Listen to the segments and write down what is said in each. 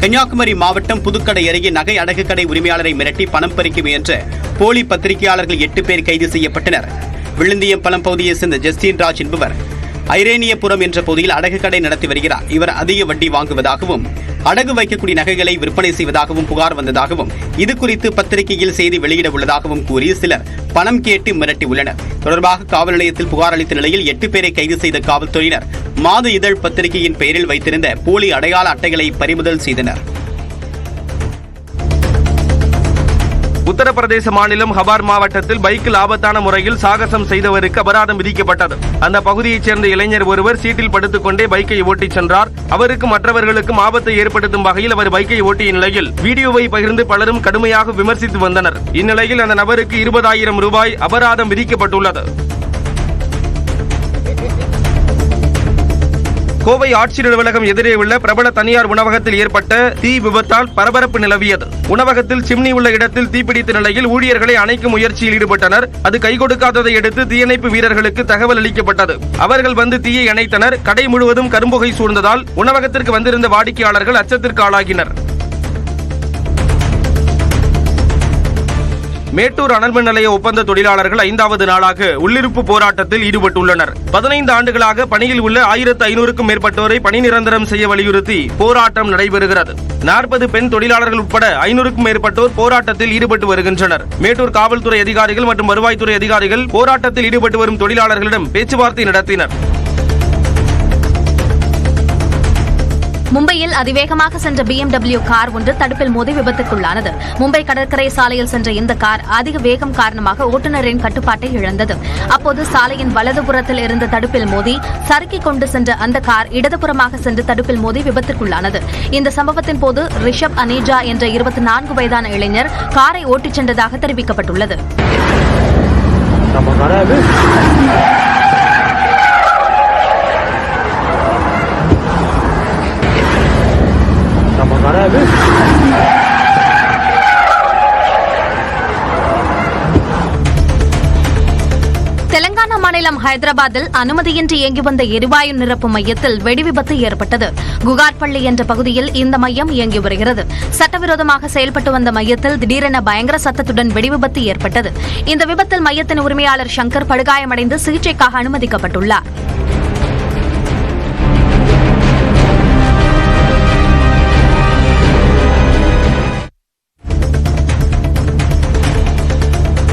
கன்னியாகுமரி மாவட்டம் புதுக்கடை அருகே நகை அடகு கடை உரிமையாளரை மிரட்டி பணம் பறிக்க முயன்ற போலி பத்திரிகையாளர்கள் எட்டு பேர் கைது செய்யப்பட்டனர். விழுந்தியம்பலம் பகுதியைச் சேர்ந்த ஜஸ்டின் ராஜ் என்பவர் ஐரேனியபுரம் என்ற பகுதியில் அடகு கடை நடத்தி வருகிறார். இவர் அதிக வட்டி வாங்குவதாகவும் அடகு வைக்கக்கூடிய நகைகளை விற்பனை செய்வதாகவும் புகார் வந்ததாகவும் இது குறித்து பத்திரிகையில் செய்தி வெளியிட உள்ளதாகவும் கூறி சிலர் பணம் கேட்டு மிரட்டி உள்ளனர். தொடர்பாக காவல் நிலையத்தில் புகார் அளித்த நிலையில் எட்டு பேரை கைது செய்த காவல்துறையினர் மாத இதழ் பத்திரிகையின் பெயரில் வைத்திருந்த போலி அடையாள அட்டைகளை பறிமுதல் செய்தனர். உத்தரப்பிரதேச மாநிலம் ஹபார் மாவட்டத்தில் பைக்கில் ஆபத்தான முறையில் சாகசம் செய்தவருக்கு அபராதம் விதிக்கப்பட்டது. அந்த பகுதியைச் சேர்ந்த இளைஞர் ஒருவர் சீட்டில் படுத்துக் கொண்டே பைக்கை ஓட்டிச் சென்றார். அவருக்கு மற்றவர்களுக்கும் ஆபத்தை ஏற்படுத்தும் வகையில் அவர் பைக்கை ஓட்டிய நிலையில் வீடியோவை பகிர்ந்து பலரும் கடுமையாக விமர்சித்து வந்தனர். இந்நிலையில் அந்த நபருக்கு இருபதாயிரம் ரூபாய் அபராதம் விதிக்கப்பட்டுள்ளது. கோவை ஆட்சியர் அலுவலகம் எதிரே உள்ள பிரபல தனியார் உணவகத்தில் ஏற்பட்ட தீ விபத்தால் பரபரப்பு நிலவியது. உணவகத்தில் சிம்னி உள்ள இடத்தில் தீப்பிடித்த நிலையில் ஊழியர்களை அணைக்கும் முயற்சியில் ஈடுபட்டனர். அது கை கொடுக்காததை அடுத்து தீயணைப்பு வீரர்களுக்கு தகவல் அளிக்கப்பட்டது. அவர்கள் வந்து தீயை அணைத்தனர். கடை முழுவதும் கரும்புகை சூழ்ந்ததால் உணவகத்திற்கு வந்திருந்த வாடிக்கையாளர்கள் அச்சத்திற்கு ஆளாகினர். மேட்டூர் அனல்மின் நிலைய ஒப்பந்த தொழிலாளர்கள் ஐந்தாவது நாளாக உள்ளிருப்பு போராட்டத்தில் ஈடுபட்டுள்ளனர். பதினைந்து ஆண்டுகளாக பணியில் உள்ள ஆயிரத்து ஐநூறுக்கும் மேற்பட்டோரை பணி நிரந்தரம் செய்ய வலியுறுத்தி போராட்டம் நடைபெறுகிறது. நாற்பது பெண் தொழிலாளர்கள் உட்பட ஐநூறுக்கும் மேற்பட்டோர் போராட்டத்தில் ஈடுபட்டு வருகின்றனர். மேட்டூர் காவல்துறை அதிகாரிகள் மற்றும் வருவாய்த்துறை அதிகாரிகள் போராட்டத்தில் ஈடுபட்டு வரும் தொழிலாளர்களிடம் பேச்சுவார்த்தை நடத்தினர். மும்பையில் அதிவேகமாக சென்ற பிஎம்டபிள்யூ கார் ஒன்று தடுப்பில் மோதி விபத்துக்குள்ளானது. மும்பை கடற்கரை சாலையில் சென்ற இந்த கார் அதிக வேகம் காரணமாக ஓட்டுநரின் கட்டுப்பாட்டை இழந்தது. அப்போது சாலையின் வலதுபுறத்தில் இருந்த தடுப்பில் மோதி சறுக்கிக் கொண்டு சென்ற அந்த கார் இடதுபுறமாக சென்று தடுப்பில் மோதி விபத்துக்குள்ளானது. இந்த சம்பவத்தின் போது ரிஷப் அனேஜா என்ற இருபத்தி நான்கு வயதான இளைஞர் காரை ஓட்டிச் சென்றதாக தெரிவிக்கப்பட்டுள்ளது. மாநிலம் ஹைதராபாத்தில் அனுமதியின்றி இயங்கி வந்த எரிவாயு நிரப்பு மையத்தில் வெடிவிபத்து ஏற்பட்டது. குகார்பள்ளி என்ற பகுதியில் இந்த மையம் இயங்கி வருகிறது. சட்டவிரோதமாக செயல்பட்டு வந்த மையத்தில் திடீரென பயங்கர சத்தத்துடன் வெடிவிபத்து ஏற்பட்டது. இந்த விபத்தில் மையத்தின் உரிமையாளர் சங்கர் படுகாயமடைந்து சிகிச்சைக்காக அனுமதிக்கப்பட்டுள்ளார்.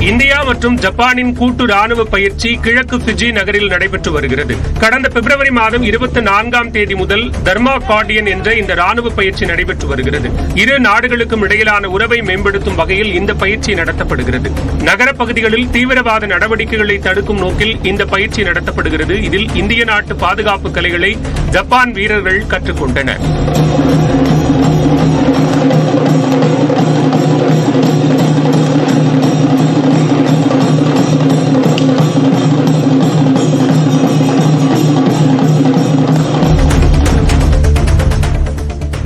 இந்தியா மற்றும் ஜப்பானின் கூட்டு ராணுவ பயிற்சி கிழக்கு பிஜி நகரில் நடைபெற்று வருகிறது. கடந்த பிப்ரவரி மாதம் இருபத்தி நான்காம் தேதி முதல் தர்மா கார்டியன் என்ற இந்த ராணுவ பயிற்சி நடைபெற்று வருகிறது. இரு நாடுகளுக்கும் இடையிலான உறவை மேம்படுத்தும் வகையில் இந்த பயிற்சி நடத்தப்படுகிறது. நகர பகுதிகளில் தீவிரவாத நடவடிக்கைகளை தடுக்கும் நோக்கில் இந்த பயிற்சி நடத்தப்படுகிறது. இதில் இந்திய நாட்டு பாதுகாப்பு கலைகளை ஜப்பான் வீரர்கள் கற்றுக்கொண்டனர்.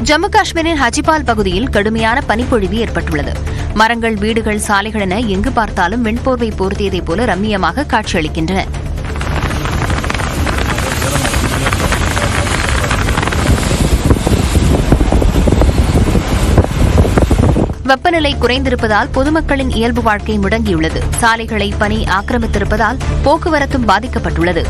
ஜம்மு காஷ்மீரின் ஹஜிபால் பகுதியில் கடுமையான பனிப்பொழிவு ஏற்பட்டுள்ளது. மரங்கள் வீடுகள் சாலைகள் என எங்கு பார்த்தாலும் வெண்போர்வை போர்த்தியதைப் போல ரம்மியமாக காட்சியளிக்கின்றன. வெப்பநிலை குறைந்திருப்பதால் பொதுமக்களின் இயல்பு வாழ்க்கை முடங்கியுள்ளது. சாலைகளை பனி ஆக்கிரமித்திருப்பதால் போக்குவரத்தும் பாதிக்கப்பட்டுள்ளது.